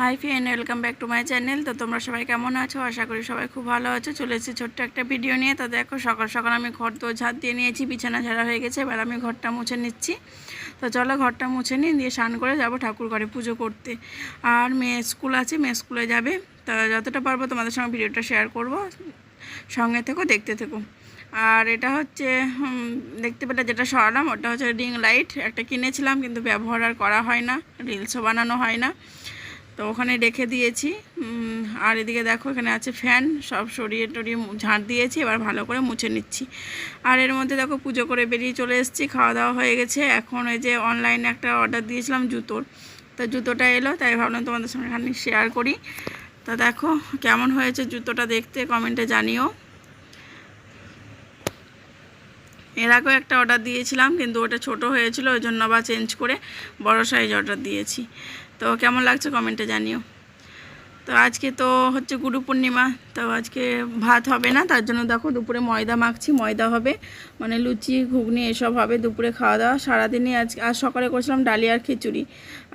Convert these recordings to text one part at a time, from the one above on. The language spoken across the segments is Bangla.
Hi friend, welcome back to my channel. তো তোমরা সবাই কেমন আছো? আশা করি সবাই খুব ভালো আছো। চলে এসেছি ছোট্ট একটা ভিডিও নিয়ে। তো দেখো, সকাল সকাল আমি ঘর তো ঝাড় দিয়ে নিয়েছি, বিছানা ঝাড়া হয়ে গেছে। এবার আমি ঘরটা মুছে নিচ্ছি। তো চলো ঘরটা মুছে নিই, দিয়ে স্নান করে যাব ঠাকুর ঘরে পুজো করতে। আর মেয়ে স্কুল আছে, মেয়ে স্কুলে যাবে। তা যতটা পারব তোমাদের সঙ্গে ভিডিওটা শেয়ার করব। সঙ্গে থেকো, দেখতে থেকো। আর এটা হচ্ছে দেখতে পেলে যেটা সরালাম, ওটা হচ্ছে রিং লাইট। একটা কিনেছিলাম, কিন্তু ব্যবহার আর করা হয় না। রিলসও বানানো হয় না। তো ওখানে রেখে দিয়েছি। আর এদিকে দেখো, এখানে আছে ফ্যান, সব সরিয়ে টরিয়ে ঝাঁট দিয়েছি, এবার ভালো করে মুছে নিচ্ছি। আর এর মধ্যে দেখো, পুজো করে বেরিয়ে চলে এসেছি, খাওয়া দাওয়া হয়ে গেছে। এখন ওই যে অনলাইনে একটা অর্ডার দিয়েছিলাম জুতোর। তো জুতোটা এলো, তাই ভাবলাম তোমাদের সঙ্গে খানিক শেয়ার করি। তা দেখো, কেমন হয়েছে জুতোটা দেখতে কমেন্টে জানিও। এর আগেও একটা অর্ডার দিয়েছিলাম, কিন্তু ওটা ছোট হয়েছিল, ওই জন্য আবার চেঞ্জ করে বড় সাইজ অর্ডার দিয়েছি। তো কেমন লাগছে কমেন্টে জানিও। তো আজকে তো হচ্ছে গুরু পূর্ণিমা, তো আজকে ভাত হবে না, তার জন্য দেখো দুপুরে ময়দা মাখছি, ময়দা হবে মানে লুচি, ঘুগনি এসব হবে দুপুরে খাওয়া দাওয়া। সারাদিনই আজ, আর সকালে করেছিলাম ডালি আর খিচুড়ি।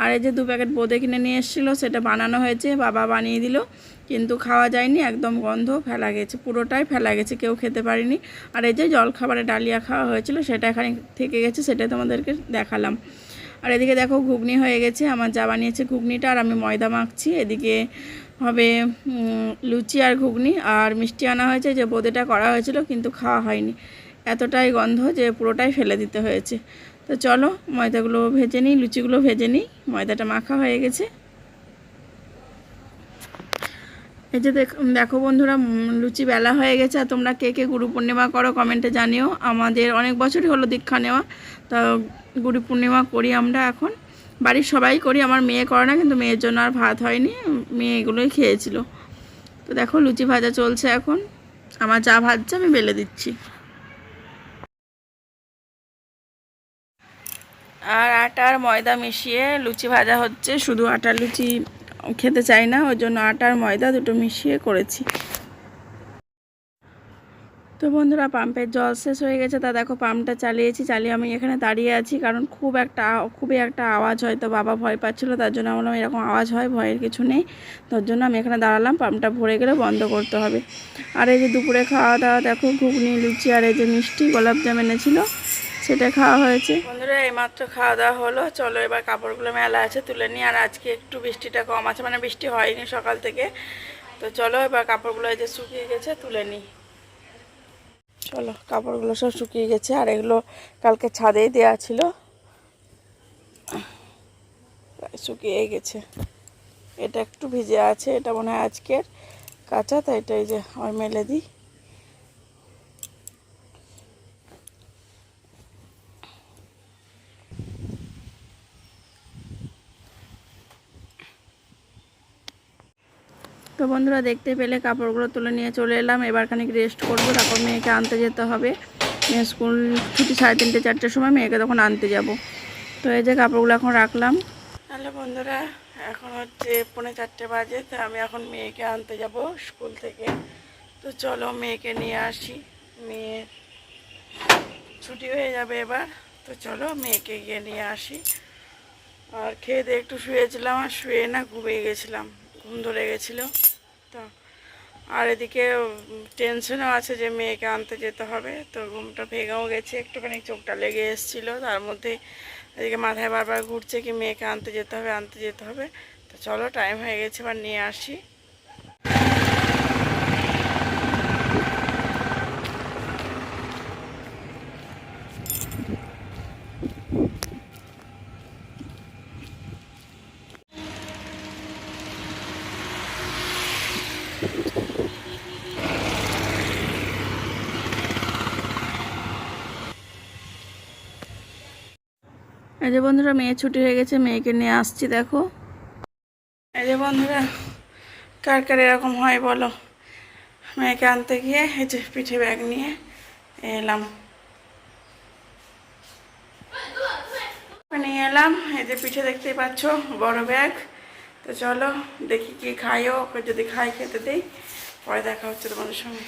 আর এই যে দু প্যাকেট বোঁদে কিনে নিয়ে এসেছিল, সেটা বানানো হয়েছে, বাবা বানিয়ে দিল, কিন্তু খাওয়া যায়নি, একদম গন্ধ ফেলা গেছে, পুরোটাই ফেলা গেছে, কেউ খেতে পারিনি। আর এই যে জলখাবারে ডালিয়া খাওয়া হয়েছিল, সেটা এখানে থেকে গেছে, সেটা তোমাদেরকে দেখালাম। আর এদিকে দেখো ঘুগনি হয়ে গেছে, আমার যা বানিয়েছে ঘুগনিটা, আর আমি ময়দা মাখছি। এদিকে হবে লুচি আর ঘুগনি, আর মিষ্টি আনা হয়েছে, যে বোদেটা করা হয়েছিল, কিন্তু খাওয়া হয়নি। এতটাই গন্ধ যে পুরোটাই ফেলে দিতে হয়েছে। তো চলো ময়দাগুলো ভেজে নিই, লুচিগুলো ভেজে নিই, ময়দাটা মাখা হয়ে গেছে। এই যে দেখ- বন্ধুরা লুচি বেলা হয়ে গেছে, আর তোমরা কে কে গুরু পূর্ণিমা করো কমেন্টে জানিও। আমাদের অনেক বছরই হলো দীক্ষা নেওয়া, তা গুরু পূর্ণিমা করি আমরা এখন। বাড়ির সবাই করি, আমার মেয়ে করে না, কিন্তু মেয়ের জন্য আর ভাত হয়নি, মেয়ে এগুলোই খেয়েছিল। তো দেখো, লুচি ভাজা চলছে এখন। আমার যা ভাজছে আমি বেলে দিচ্ছি। আর আটা আর ময়দা মিশিয়ে লুচি ভাজা হচ্ছে, শুধু আটার লুচি খেতে চাই না, ওই জন্য আটার ময়দা দুটো মিশিয়ে করেছি। তো বন্ধুরা, পাম্পের জল শেষ হয়ে গেছে। তা দেখো, পাম্পটা চালিয়েছি, চালিয়ে আমি এখানে দাঁড়িয়ে আছি, কারণ খুব একটা, খুবই একটা আওয়াজ হয়, তো বাবা ভয় পাচ্ছিলো, তার জন্য বললাম, এরকম আওয়াজ হয়, ভয়ের কিছু নেই। তার জন্য আমি এখানে দাঁড়ালাম, পাম্পটা ভরে গেলে বন্ধ করতে হবে। আর এই যে দুপুরে খাওয়া দাওয়া, দেখো, ঘুগনি, লুচি, আর এই যে মিষ্টি গোলাপজাম এনেছিল। সেটা খাওয়া হয়েছে। বন্ধুরা, এইমাত্র খাওয়া দাওয়া হলো। চলো এবার কাপড়গুলো মেলা আছে তুলে নিই। আর আজকে একটু বৃষ্টিটা কম আছে মানে বৃষ্টি হয়নি সকাল থেকে। তো চলো এবার কাপড়গুলো এই যে শুকিয়ে গেছে, তুলে নিই। চলো, কাপড়গুলো সব শুকিয়ে গেছে। আর এগুলো কালকে ছাদেই দেওয়া ছিল। শুকিয়ে গেছে। এটা একটু ভিজে আছে, এটা মনে হয় আজকের কাঁচা, তাই এটা এই যে আমার মেলে দিই। তো বন্ধুরা দেখতে পেলে কাপড়গুলো তুলে নিয়ে চলে এলাম। এবার খানিক রেস্ট করব, তারপর মেয়েকে আনতে যেতে হবে। মেয়ে স্কুল ছুটি সাড়ে তিনটে, চারটের সময় মেয়েকে তখন আনতে যাব। তো এই যে কাপড়গুলো এখন রাখলাম। তাহলে বন্ধুরা, এখন হচ্ছে পৌনে চারটে বাজে, তো আমি এখন মেয়েকে আনতে যাব স্কুল থেকে। তো চলো মেয়েকে নিয়ে আসি। মেয়ের ছুটি হয়ে যাবে এবার। তো চলো মেয়েকে গিয়ে নিয়ে আসি। আর খেয়ে দিয়ে একটু শুয়েছিলাম, আর শুয়ে না ঘুমিয়ে গেছিলাম। ঘুম ধরে গেছিল। তো, আর এদিকে টেনশনও আছে যে মেয়েকে আনতে যেতে হবে, তো ঘুমটা ভেঙেও গেছে, একটুখানি চোখটা লেগে এসেছিল, তার মধ্যে এদিকে মাথায় বারবার ঘুরছে কি মেয়েকে আনতে যেতে হবে, আনতে যেতে হবে, তো চলো টাইম হয়ে গেছে, এবার নিয়ে আসি। এই যে বন্ধুরা, মেয়ে ছুটি হয়ে গেছে, মেয়েকে নিয়ে আসছি, দেখো। এই যে বন্ধুরা, কার কার এরকম হয় বলো? মেয়েকে আনতে গিয়ে এই যে পিঠে ব্যাগ নিয়ে এলাম। নিয়ে এলাম, এই যে পিঠে দেখতেই পাচ্ছ, বড় ব্যাগ। তো চলো, দেখি কি খাইও, ওকে যদি খাই খেতে দিই, পরে দেখা হচ্ছে তোমাদের সঙ্গে।